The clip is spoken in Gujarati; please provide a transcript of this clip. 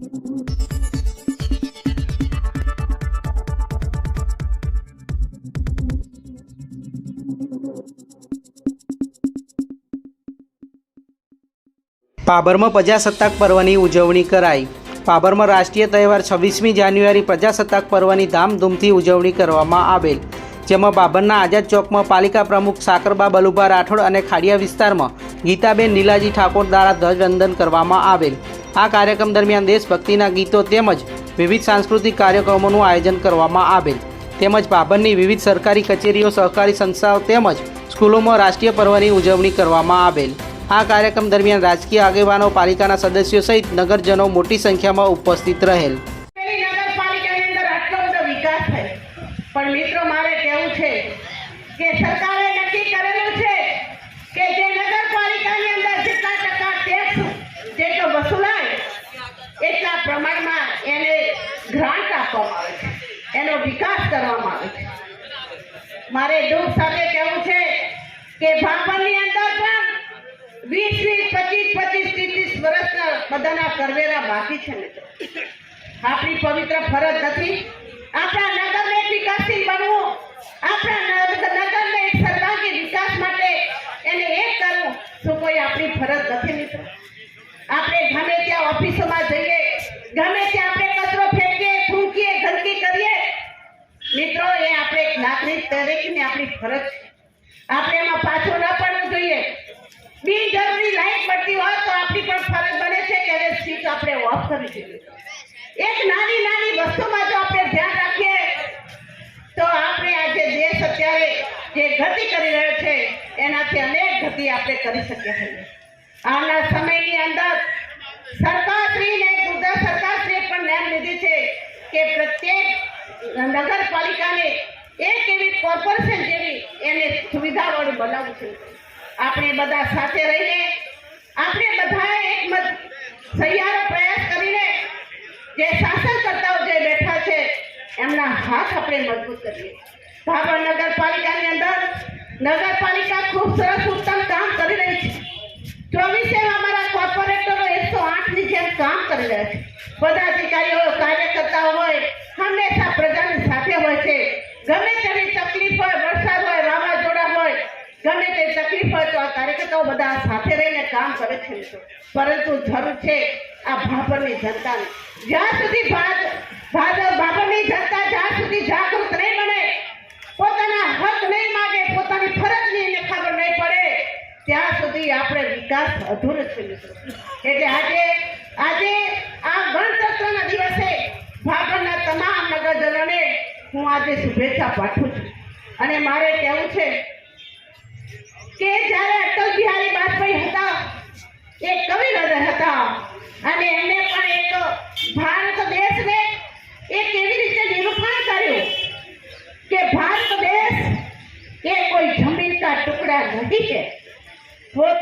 પાભરમાં પ્રજાસત્તાક પર્વની ઉજવણી કરાઈ. પાબરમાં રાષ્ટ્રીય તહેવાર છવ્વીસમી જાન્યુઆરી પ્રજાસત્તાક પર્વની ધામધૂમથી ઉજવણી કરવામાં આવેલ, જેમાં બાબરના આઝાદ ચોકમાં પાલિકા પ્રમુખ સાકરબા બલુભા રાઠોડ અને ખાડિયા વિસ્તારમાં ગીતાબેન નીલાજી ઠાકોર દ્વારા ધ્વજવંદન કરવામાં આવેલ. આ કાર્યક્રમ દરમિયાન દેશભક્તિના ગીતો તેમજ વિવિધ સાંસ્કૃતિક કાર્યક્રમોનું આયોજન કરવામાં આવેલ. તેમજ બાબરની વિવિધ સરકારી કચેરીઓ, સહકારી સંસ્થાઓ તેમજ સ્કૂલોમાં રાષ્ટ્રીય પર્વની ઉજવણી કરવામાં આવેલ. આ કાર્યક્રમ દરમિયાન રાજકીય આગેવાનો, પાલિકાના સદસ્યો સહિત નગરજનો મોટી સંખ્યામાં ઉપસ્થિત રહેલ. કે જે નગરપાલિકાની અંદર જેટલા ટકા ટેક્સ જેટલો વસૂલાય એટલા પ્રમાણમાં એને ગ્રાન્ટ આપવામાં આવે એનો વિકાસ કરવામાં આવે છે. મારે દુઃખ સાથે કહેવું છે કે ભાભરની અંદર પણ વીસ વીસ, પચીસ પચીસ, ત્રીસ ત્રીસ વર્ષના બધાના કરવેરા બાકી છે મિત્રો. આપણી પવિત્ર ફરજ નથી. આપણા નગરને એક વિકાસશીલ બનવું. આપણા નગર- નગરને એક સર્વાંગી વિકાસ માટે એને એક કરવું. શું કોઈ આપણી ફરજ નથી મિત્રો? આપણે ગમે ત્યાં ઓફિસોમાં જઈએ ગમે ત્યાં આપણે કચરો ફેંકીએ થૂંકીએ ગંદકી કરીએ, મિત્રો, એ આપણે એક નાગરિક તરીકેની આપણી ફરજ છે. આપણે એમાં પાછું ન પડવું જોઈએ. બિનજરૂરી લાઈટ પડતી હોય તો આપણી પણ ફરજ બને છે કે સ્વિચ આપણે ઓફ કરી જોઈએ એક નાની નાની વસ્તુમાં જો આપણે ધ્યાન રાખીએ, તો આપણે આજે દેશ અત્યારે જે ગતિ કરી રહ્યો છે, એનાથી અનેક ગતિ આપણે કરી શકીએ છીએ. આના સમયની અંદર સરકારશ્રીને લીધી છે કે પ્રત્યેક નગરપાલિકાને એક એવી કોર્પોરેશન જેવી એને સુવિધાવાળું બનાવવું છે. આપણે બધા સાથે રહીને, આપણે બધાએ એક મત સહિયારો પ્રયાસ કરીને જે શાસનકર્તાઓ જે બેઠા છે, એમના હાથ આપણે મજબૂત કરીએ. ભાભર નગરપાલિકાની અંદર નગરપાલિકા રહ્યા છે. બધા અધિકારીઓ, કાર્યકર્તાઓ હોય, હંમેશા પ્રજાની સાથે હોય છે. ગમે તેની તકલીફ હોય, વરસાદ હોય વાવાઝોડા હોય, ગમે તે તકલીફ હોય, તો આ કાર્યકર્તાઓ બધા સાથે રહીને કામ કરે છે પરંતુ જરૂર છે આ ભાભરની જનતાને. જ્યાં સુધી ભાજ ભાભરની જનતા જ્યાં સુધી જાગૃત નહીં બને, પોતાના હક નહીં માગે, પોતાની ફરજની એને ખબર નહીં પડે, ત્યાં સુધી આપણે વિકાસ અધૂરો છે મિત્રો. એટલે આજે આજે આ ગણતંત્રના દિવસે ભાગળના તમામ નગરજનોને હું આજે શુભેચ્છા પાઠવું છું. અને મારે કહેવું છે કે જ્યારે અટલ બિહારી વાજપેયી હતા, એ કવિ હૃદય હતા અને એમને પણ એક ભારત દેશને એ કેવી રીતે નિરૂપણ કર્યું કે ભારત દેશ એ કોઈ જમીન કા ટુકડા છે वो